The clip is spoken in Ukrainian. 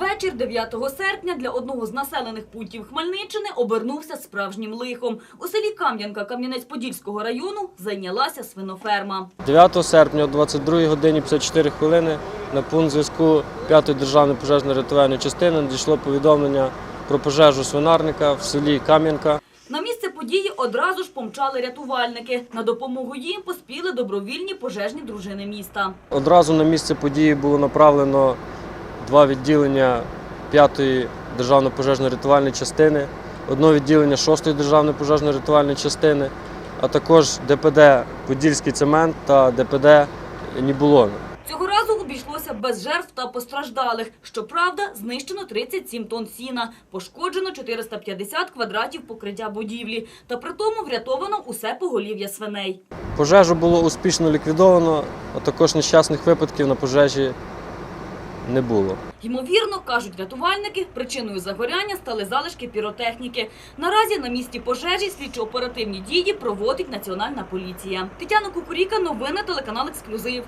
Вечір 9 серпня для одного з населених пунктів Хмельниччини обернувся справжнім лихом. У селі Кам'янка Кам'янець-Подільського району зайнялася свиноферма. 9 серпня о 22 годині 54 хвилини на пункт зв'язку 5-ї державної пожежно-рятувальної частини надійшло повідомлення про пожежу свинарника в селі Кам'янка. На місце події одразу ж помчали рятувальники. На допомогу їм поспіли добровільні пожежні дружини міста. Одразу на місце події було направлено два відділення 5-ї державної пожежно-рятувальної частини, одне відділення 6-ї державної пожежно-рятувальної частини, а також ДПД Подільський цемент та ДПД Нібулони. Цього разу обійшлося без жертв та постраждалих. Щоправда, знищено 37 тонн сіна, пошкоджено 450 квадратів покриття будівлі. Та при тому врятовано усе поголів'я свиней. Пожежу було успішно ліквідовано, а також нещасних випадків на пожежі не було. Ймовірно, кажуть рятувальники, причиною загоряння стали залишки піротехніки. Наразі на місці пожежі слідчо-оперативні дії проводить Національна поліція. Тетяна Кукуріка, новини телеканал Ексклюзив.